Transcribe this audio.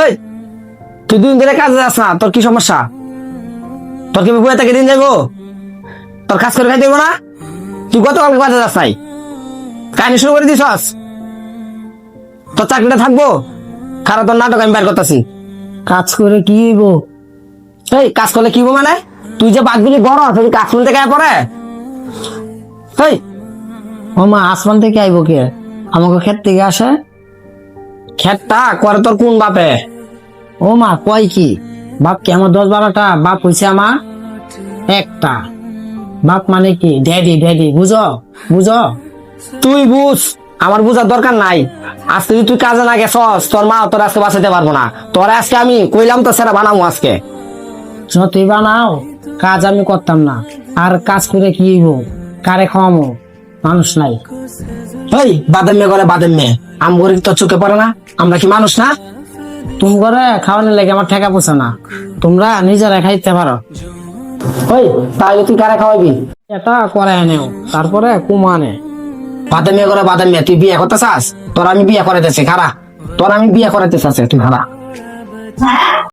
এই তুই দুদিন ধরে কাজে যাস না তোর কি সমস্যা? তোর কি বুয়া থেকে দিন যাইবো তোর কাজ করে খাইতে হইবো না? তুই গতকালকে কাজে যাস নাই। কাহিনী শুরু করে দিছস? তোর চাকরিটা থাকব? খারাপ তোর নাটক আমি বের করতেছি। কাজ করে কি হইব? এই কাজ করলে কি হইবো মানে? তুই যে বাঘগুলি বড় তুই কাজ করতে গায়ে পড়ে? এই। ও মা আসমান থেকে আইব কে? আমাকে ক্ষেত থেকে আসে? খেতটা করে তোর কোন বাপে? ও মা কয় কি? বাপ কি আমার দশ বারোটা? বাপ হইছে আমার একটা। বাপ মানে কি? ড্যাডি ড্যাডি বুঝো? বুঝো? তুই বুঝ আমার বুঝার দরকার নাই। আজকে যদি তুই কাজে না গেছস তোর মা তোর আজকে বাঁচাতে পারব না। তোর আজকে আমি কইলাম তো সেটা বানাবো আজকে। যতই বানাও কাজ আমি করতাম না। আর কাজ করে কি হইব? কারে খাওয়ামো? মানুষ নাই। ওই বাদাম মেয়ে করে বাদাম মেয়ে। আম গরিব তোর চোখে পড়ে না? আমরা কি মানুষ না? তুমি করে খাওয়ানোর লাগে আমার ঠেকা পোষা না। তোমরা নিজেরা খাইতে পারো। ওই, তাহলে তুই কারা খাওয়াবি? এটা করে নেও তারপরে কুমানে বাদামিয়া মেয়ে করে বাদামিয়া তুই বিয়ে করতে চাস? তোর আমি বিয়ে করাইতেছি খারা তোর আমি বিয়ে করাইতে চাস তুই খারা